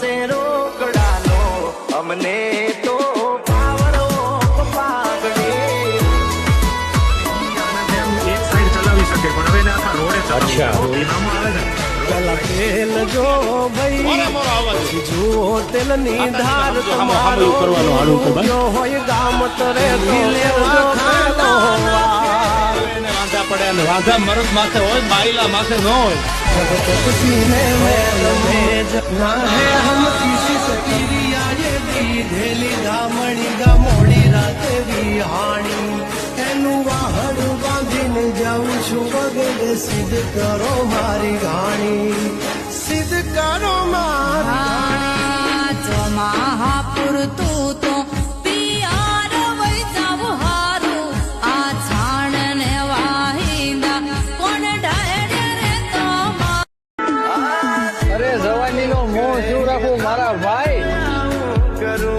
પાસે રોકડાનો અમને તો પાવડો પાગડે એક હોય ગામ તરે વાંધા પડે વાંધા મરદ માથે હોય બાયલા માથે ન હોય. सीने में लमेज ना है हम किसी से किरिया ये દીધેલી ગામડી ગામોડી રાતે વિહાણી એનું વાહન બાંધીને જાઉં છું વગેરે સિદ્ધ કરો મારી ગાણી નો મોહ શું રાખું મારા ભાઈ.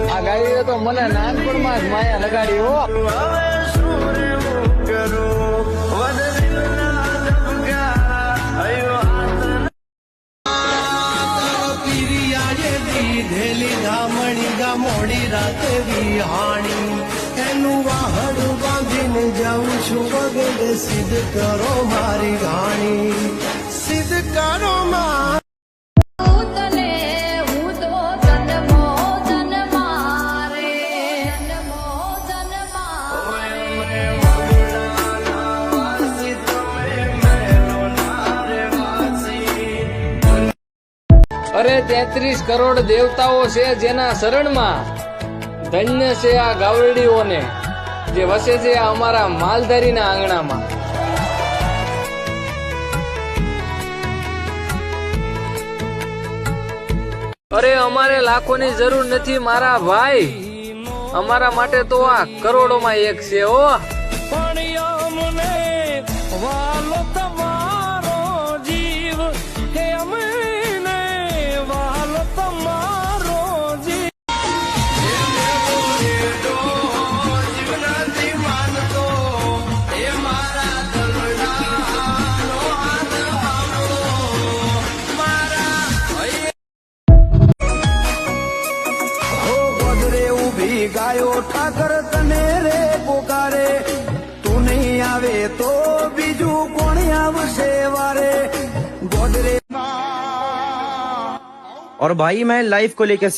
આ ગાડી તો મને નાનપણમાં જ માયા લગાડી, હો. દીધેલી ગામોડી રાતે વિહાણી જાઉં છું વગેરે સિદ્ધ કરો મારી ગાણી સિદ્ધ કરો અરે તેત્રીસ કરોડ દેવતાઓ છે જેના શરણમાં ધન્ય છે આ ગાવડીઓને, જે વસે છે અમારા માલધારીના આંગણામાં. અરે અમારે લાખોની જરૂર નથી મારા ભાઈ. અમારા માટે તો આ કરોડોમાં એક છે ઓ વાલો ગાયો ઠાકર તને રે પોકારે તું નહીં આવે તો બીજું કોણ આવશે વારે ગોદરે और भाई मैं लाइफ को लेकर